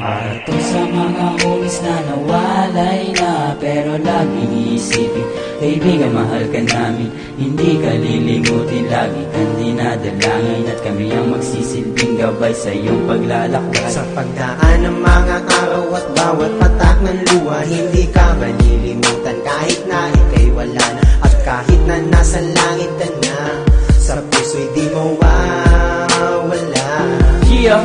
Para sa mga homies na nawalay na Pero lagi iisipin Kaibigan, mahal ka namin Hindi ka lilimutin Lagi. Kang dinadalangin At kami ang magsisilbing gabay Sa iyong paglalakbay. Sa pagdaan ng mga araw at bawat patak ng luha Hindi ka malilimutan kahit na ikay wala na. At kahit na nasa langit ka na Sa puso'y di mawawala. Yeah,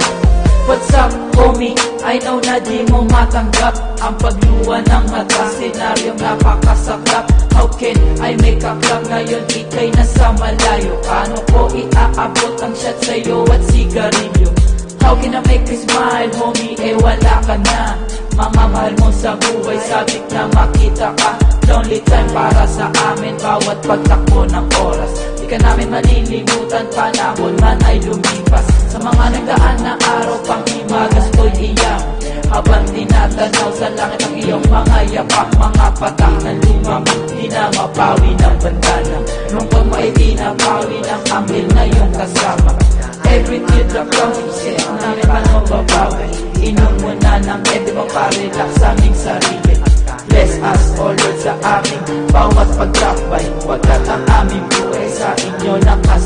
what's up homie? I know na di mo matanggap Ang pagluwa ng mata. Senaryong napakasaklap. How can I make a club ngayon? Ikay nasa malayo. Paano ko iaabot ang shot sa'yo at sigarilyo? How can I make you smile homie? Eh wala ka na. Mga mahal mo sa buhay. Sabik na makita ka. Lonely time para sa amin bawat pagtakbo ng oras Di ka namin malilimutan panahon man ay lumipas. Sa mga nagdaan na araw pang himagas ko'y iyak. Habang tinatanaw sa langit ang iyong mga yapak Mga patak na lumamang di na mapawi ng bandana. Lungkot mo ay di napawi ng anghel na iyong kasama. Every teardrop Kasi ang namin pa mababawi Inom mo na ng ede mo pa-relax sa aming sarili. Bless us, O Lord, sa aming bawat pagtapay. Wagkat ang aming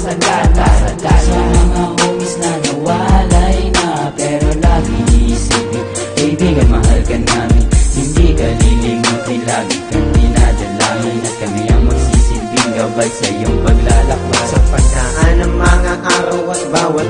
nakasalanan Sa mga homies na nawalay na Pero lagi iisipin Kaibigan, mahal ka namin Hindi ka lilimutin Lagi kang dinadalangin At kami ang magsisilbing gabay Sa iyong paglalakbay Sa pagdaan ng mga araw at bawat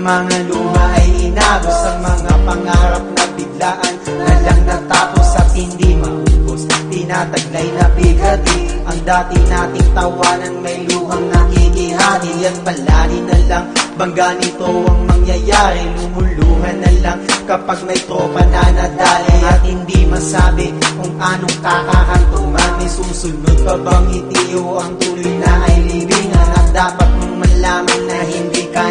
mga luha ay inagos Ang mga pangarap na biglaan Na lang natapos at hindi maubos. Tinataglay na bigati Ang dati nating tawanan may luhang nakikihati. At palali na lang Bangga nito ang mangyayari. Lumuluhan na lang kapag may tropa na nadali. At hindi masabi kung anong kakahantungan May susunod pa bang itiyo ang tuloy na ay libingan? At dapat mong malaman na hindi ka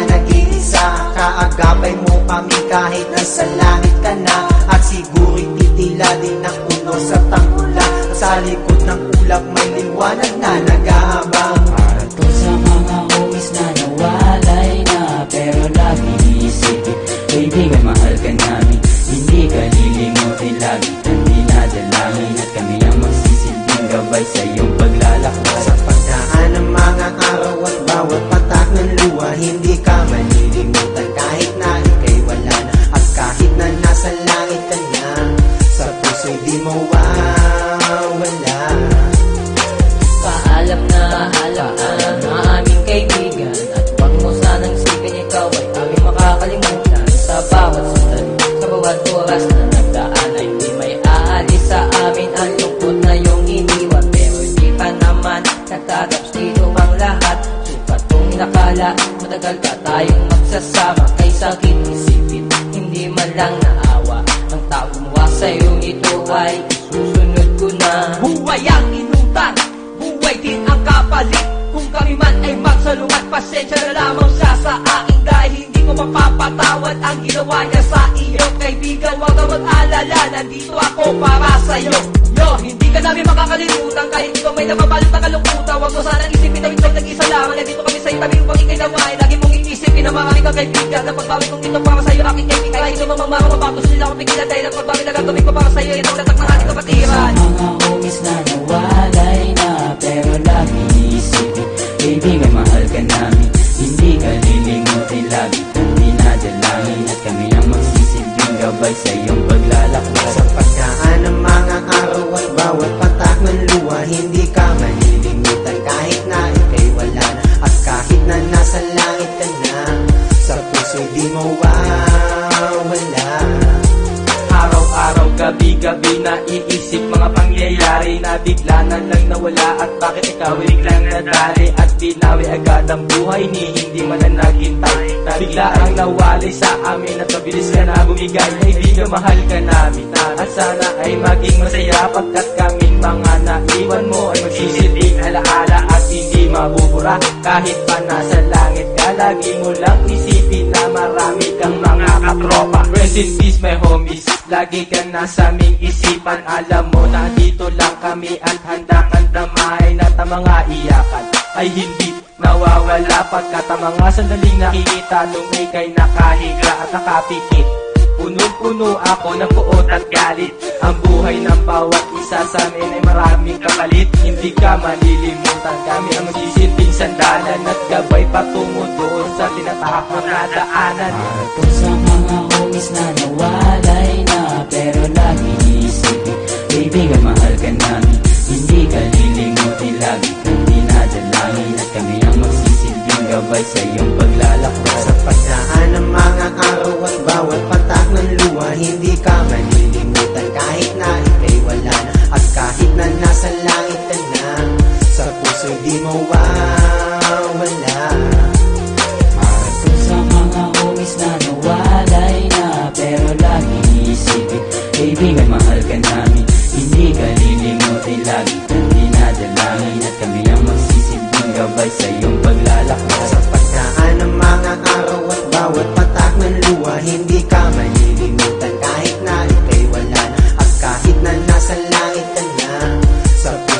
nag-iisa Kaagapay mo kami kahit nasa langit ka na. At siguro'y titila din ang puno sa tangkulan Sa likod ng ulap may liwanag na nag-aabang. Para to sa mga homies na nawalay na Pero lagi iisipin Kaibigan, mahal ka namin. Hindi ka lilimutin Lagi kang dinadalangin At kami ang magsisilbing gabay Sa iyong paglalakbay. Sa pagdaan ng mga araw at bawat patak ng luha Hindi nagtataps dito ang lahat. Sukat kong inakala, matagal pa tayong magsasama. Kay sakit isipin, hindi man lang naawa. Ang tao gumawa sa'yo ito ay susunod ko na. Buhay ang inutan, buhay din ang kapalit. Kung kami man ay magsalungat, pasensya na lamang siya sa akin Ko mapapatawad ang ginawa niya sa iyo. Kaibigan, huwag ka mag-alala, nandito ako para sa'yo. Yo, hindi ka namin makakalimutan kahit ikaw may nababalot na kalungkutan. Huwag mo sanang isipin na ikaw nag-isa lamang Nandito kami sa'yo, tabi upang ikay nawain. Lagi mong iisipin na marami kang kaibigan. Na pagbawi kong ito para sa'yo, aking kaibigan. Kahit naman mga mabatos nila akong pigilan. Dahil ang pagbawi na gagawin ko para sa'yo Ito ang tatak ng ating Sa kapatiran mga homies na nawalay puso'y di mawawala Araw-araw, gabi-gabi gabi na iisip Mga pangyayari na bigla na lang nawala. At bakit ikaw ay biglang nadali? At binawi agad ang buhay ni hindi man na bigla ang nawali sa amin At mabilis ka na bumigay. Kaibigan mahal ka namin. At sana ay maging masaya Pagkat kaming mga naiwan mo Ay magsisilbing alaala At hindi mabubura. Kahit pa nasa langit ka Lagi mo lang isipin na marami kang mga katropa Rest in peace my homies. Lagi ka nasa aming isipan. Alam mo na dito lang kami At handa kang damay Na ang mga iyakan Ay hindi nawawala Pagkat ang mga sandaling nakikita Nung ikay nakahiga at nakapikit. Punong-puno ako ng puot at galit. Ang buhay ng bawat isa sa amin ay maraming kapalit Hindi ka malilimutan. Kami ang magsisilbing sandalan At gabay patungo doon sa tinatahak na daanan Para sa mga homies na nawalay na